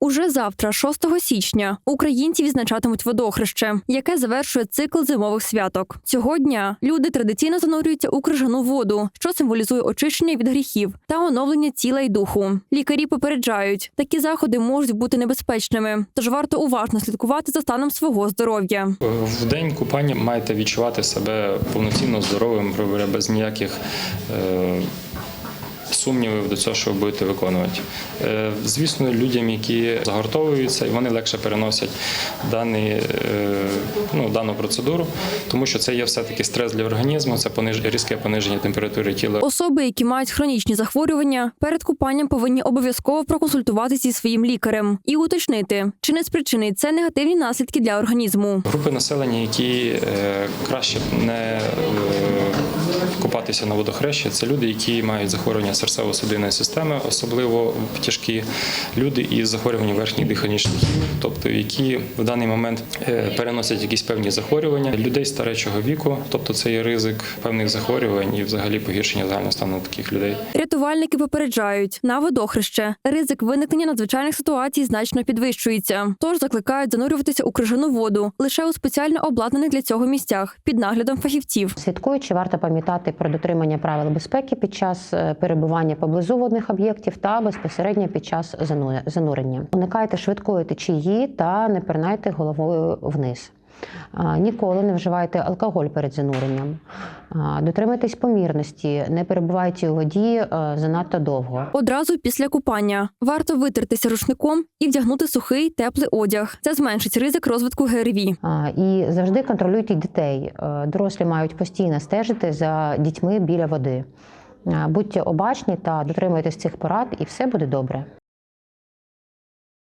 Уже завтра, 6 січня, українці відзначатимуть водохреще, яке завершує цикл зимових святок. Цього дня люди традиційно занурюються у крижану воду, що символізує очищення від гріхів та оновлення тіла й духу. Лікарі попереджають, такі заходи можуть бути небезпечними, тож варто уважно слідкувати за станом свого здоров'я. В день купання маєте відчувати себе повноцінно здоровим, без ніяких е, сумнівів до цього, що ви будете виконувати. Е, звісно, людям, які загортовуються, вони легше переносять дані, е, ну, дану процедуру, тому що це є все-таки стрес для організму, це різке пониження температури тіла. Особи, які мають хронічні захворювання, перед купанням повинні обов'язково проконсультуватися зі своїм лікарем і уточнити, чи не спричинить це негативні наслідки для організму. Групи населення, які е, краще не купатися на водохрещі, це люди, які мають захворювання серцево-судинної системи, особливо тяжкі люди із захворюванням верхніх дихальних шляхів, тобто які в даний момент е, переносять якісь певні захворювання людей старечого віку, тобто це є ризик певних захворювань і взагалі погіршення загального стану таких людей. Рятувальники попереджають на водохреще. Ризик виникнення надзвичайних ситуацій значно підвищується. Тож закликають занурюватися у крижану воду лише у спеціально обладнаних для цього місцях під наглядом фахівців. Слідкуючи, варто пам'ятати про дотримання правил безпеки під час е, перебування поблизу водних об'єктів та безпосередньо під час занурення. Уникайте швидкої течії та не пирнайте головою вниз. Ніколи не вживайте алкоголь перед зануренням. А, Дотримуйтесь помірності, не перебувайте у воді е, занадто довго. Одразу після купання варто витертися рушником і вдягнути сухий теплий одяг. Це зменшить ризик розвитку ГРВІ. І завжди контролюйте дітей. Е, Дорослі мають постійно стежити за дітьми біля води. Будьте обачні та дотримуйтесь цих порад, і все буде добре.